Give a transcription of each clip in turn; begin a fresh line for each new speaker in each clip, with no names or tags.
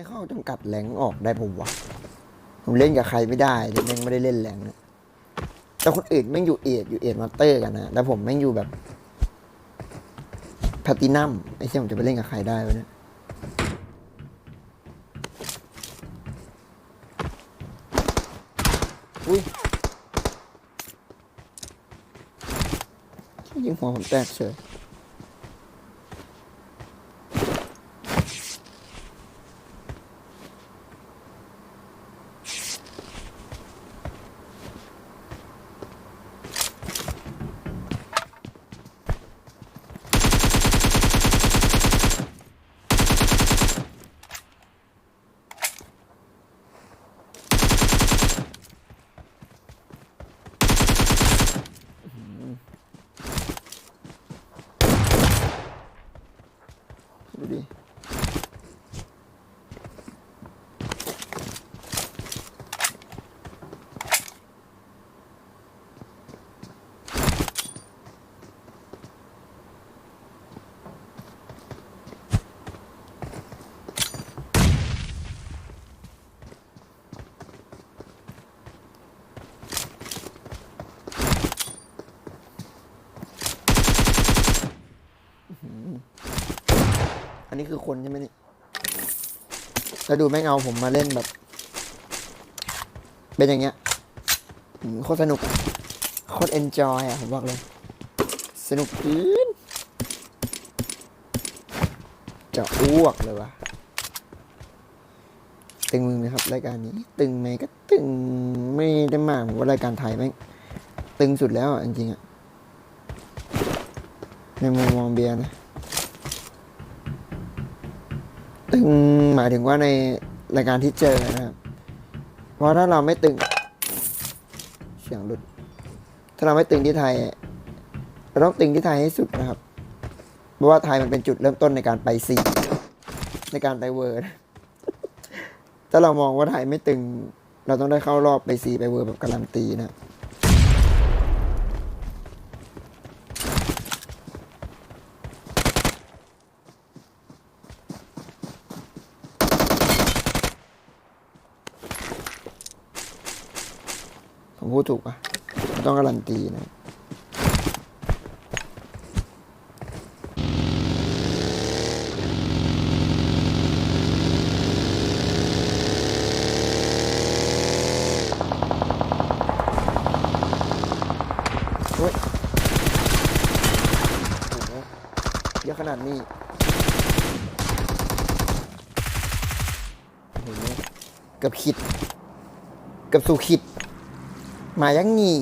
ให้เข้าจำกัดแหลงออกได้ผมวะผมเล่นกับใครไม่ได้แต่แม่งไม่ได้เล่นแหลงนะแต่คนอื่นแม่งอยู่เอ็ดอยู่เอ็ดมาเตอร์กันนะแต่ผมแม่งอยู่แบบแพลตินัมไอ้เชี่ยผมจะไปเล่นกับใครได้วะเนี่ยอุ้ยยิงหัวผมแตกเฉย ดูดิ อันนี้คือคนใช่ไหมเนี่ยแล้วดูแม่งเอาผมมาเล่นแบบ เป็นอย่างเงี้ยโคตรสนุกโคตรเอนจอยอะ ผมบอกเลย สนุกเกินจะอ้วกเลยวะตึงมึงไหมครับ รายการนี้ ตึงไหมก็ตึงไม่ได้มากผมว่ารายการไทยแม่งตึงสุดแล้วอะ จริงๆอะในมุมมองเบียร์นะ ตึงหมายถึงว่าในรายการที่เจอนะครับ เพราะถ้าเราไม่ตึง เสียงหลุด ถ้าเราไม่ตึงที่ไทย เราต้องตึงที่ไทยให้สุดนะครับ เพราะว่าไทยมันเป็นจุดเริ่มต้นในการไปซีในการไปเวิร์ดถ้าเรามองว่าไทยไม่ตึง เราต้องได้เข้ารอบไปซีไปเวิร์ดแบบการันตีนะ พูดถูกปะต้องการันตีนะเฮ้ยโอ้โหเยอะขนาดนี้โอ้โหมเกือบขิดเกือบสู่ขิด มายังงี้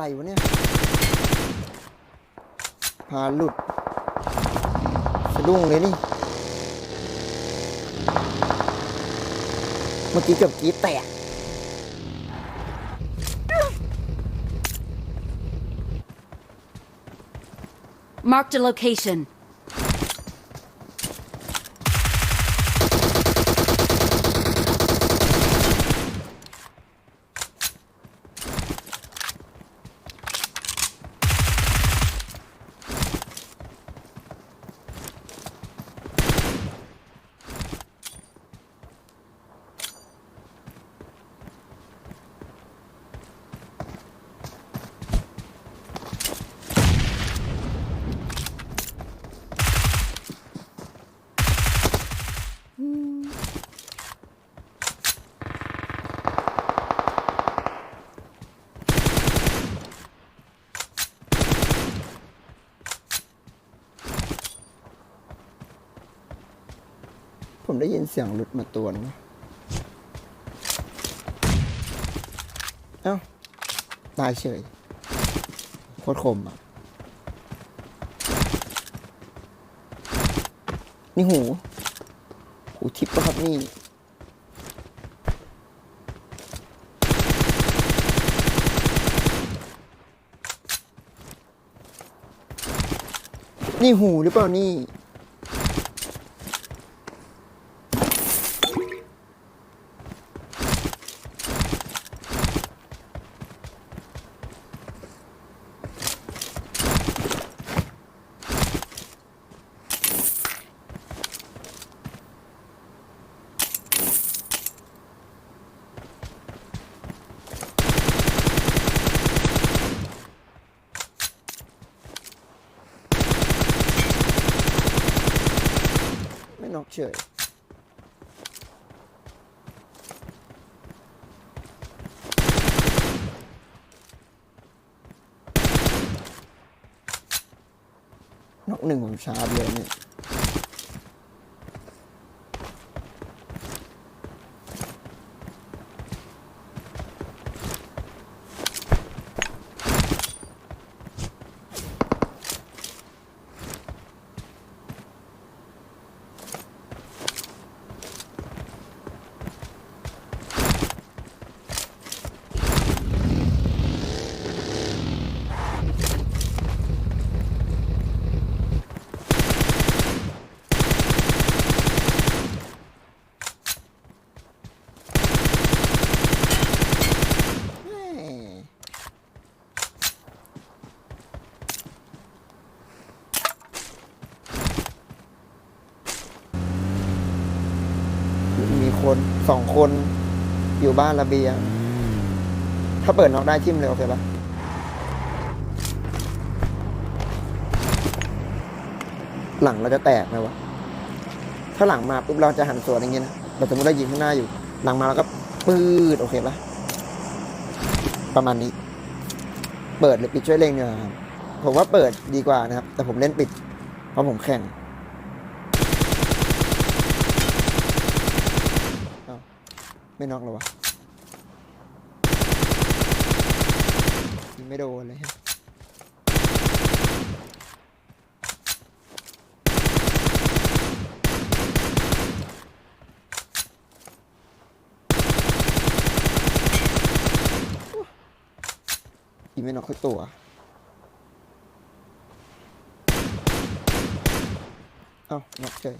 อะไรวะเนี่ยพาหลุดสะดุ้งเลยนี่ เมื่อกี้เกือบกี้แตก
Marked a location.
ได้ยินเสียงหลุดมาตัวนึงเอ้า ตายเฉย โคตรคมอะ นี่หู หูทิพย์ปะครับนี่นี่หูหรือเปล่านี่ ไม่นอกเฉย นอกหนึ่งผมชาร์จเลยเนี่ย แม่มี คนสองคนอยู่บ้านระเบียง ถ้าเปิดนอกได้ทิมเลยโอเคปะหลังเราจะแตกไหมวะ ถ้าหลังมาปุ๊บเราจะหันสวนอย่างงี้นะเราสมมติเรายิงข้างหน้าอยู่ หลังมาแล้วก็ปืดโอเคปะประมาณนี้ เปิดหรือปิดช่วยเล่งเนี่ยครับผมว่าเปิดดีกว่านะครับ แต่ผมเล่นปิด เพราะผมแข่งอ้าว ไม่น็อกหรอวะยิงไม่โดนเลยฮะยิงไม่น็อกสักตัวเอ้าน็อกเฉย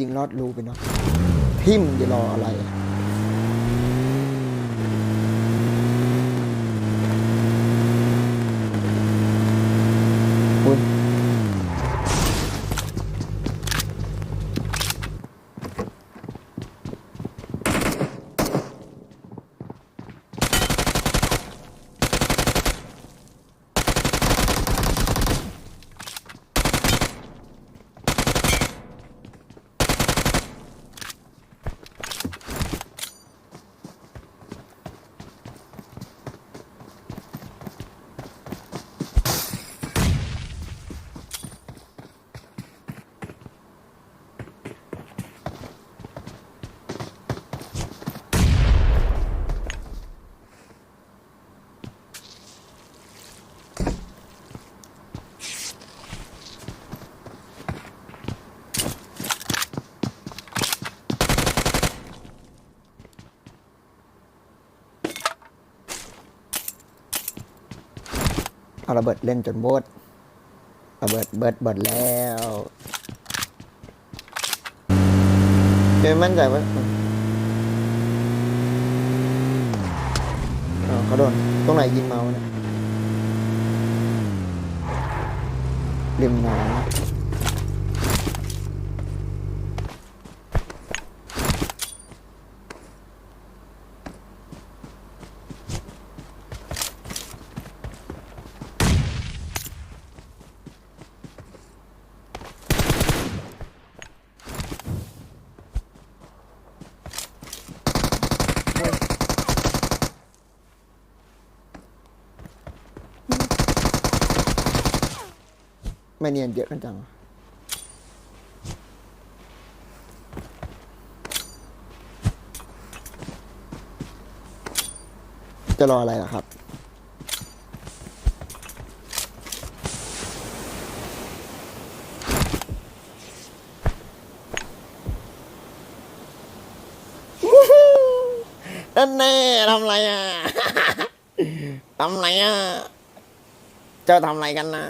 ยิงลอดรูไปเนาะทิมจะรออะไร เอาระเบิดเล่นจนโบดระเบิดเบิดเบิดแล้วเจอมั่นใจว่าเขาโดน ตรงไหนยิงเมาเนี่ยริมน้อ ไม่เนียนเยอะกันจัง จะรออะไรล่ะครับ นั่นแน่ทำไรอะ ทำไรอะจะทำไรกันนะ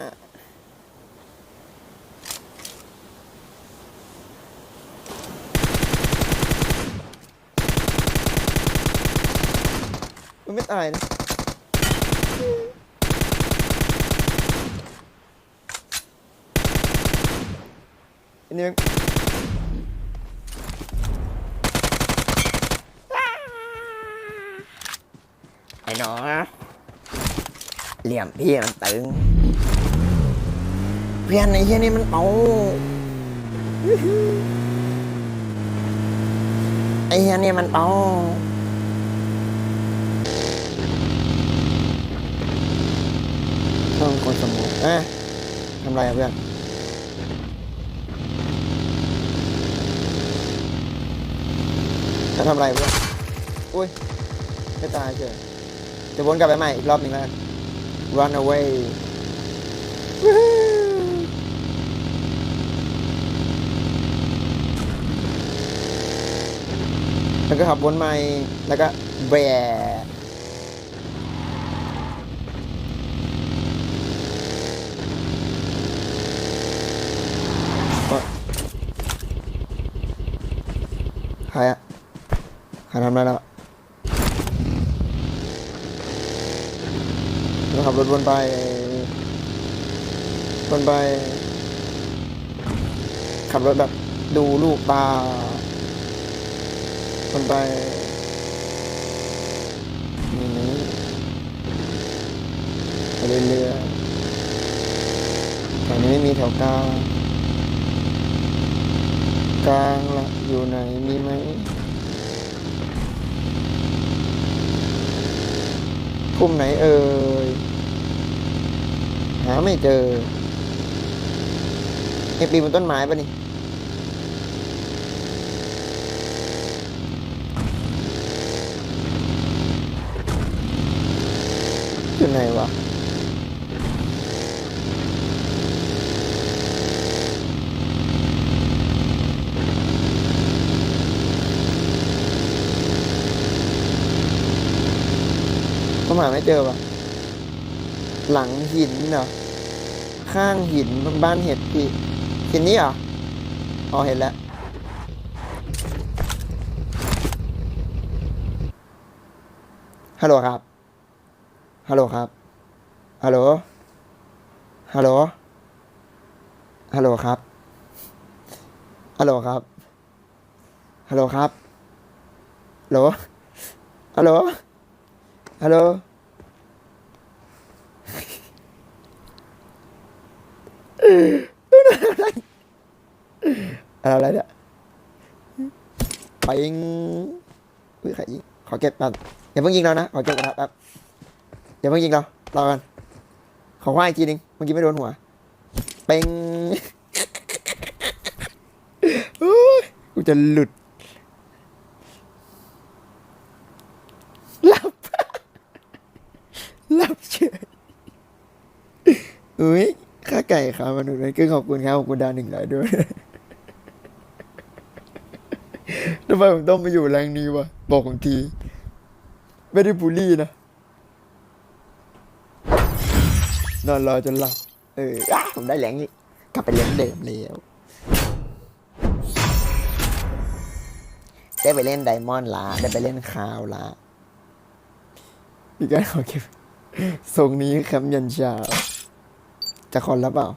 ไม่ตายนะอันนี้ไอ้หนองเหลี่ยมพี่มันตึง เพื่อนไอ้เหี้ยนี่มันเอาไอ้เหี้ยนี่มันเอา ต้องกดสมองอะทำไรอะเพื่อนจะทำไรเพื่อนอุ้ยไม่ตายเฉยจะวนกลับไปใหม่อีกรอบหนึ่งแล้ว run away แล้วก็ขับวนใหม่แล้วก็แบะเอ้ยใค รอะใครทำอะไรแล้วแล้วขับรถวนไปวนไป ขับรถแบบดูลูกตาวนไปนี่ไปเรื่อยๆแถวนี้ไม่มีแถวกลาง กลางละ อยู่ไหนมีไหมพุ่มไหนเอ่ย หาไม่เจอไอปีบนต้นไม้ปะนี่อยู่ไหนวะ หาไม่เจอวะหลังหินเหรอข้างหินบ้านเห็ดพี่หินนี้เหรออ๋อเห็นแล้วฮัลโหลครับ ฮัลโหลครับ ฮัลโหล ฮัลโหล ฮัลโหลครับ ฮัลโหลครับ ฮัลโหลครับ ฮัลโหล ฮัลโหล ฮัลโหล อะไรเนี่ยปิงอุ้ยใครยิงขอเก็บแป๊บอย่าเพิ่งยิงเรานะขอเก็บกระทะแป๊บอย่าเพิ่งยิงเรารอกันขอว่าอีกทีนึงเมื่อกี้ไม่โดนหัวเป่งอุ๊ยกูจะหลุดหลับหลับเฉยอุ้ย ข้าไก่ขามนุษย์เลยก็ขอบคุณครับขอบคุณดาวหนึ่งร้อยด้วยทำไมผมต้องมาอยู่แรงนี้วะบอกผมที ไม่ได้บูลลี่นะนอนรอจนหลับเอออผมได้แรงนี้กลับไปเลี้ยงเดิมแล้วได้ไปเล่นไดมอนด์ละได้ไปเล่นคาวละพี่การขอเก็บทรงนี้คมป์ยันเช้า จะคอนหรือเปล่า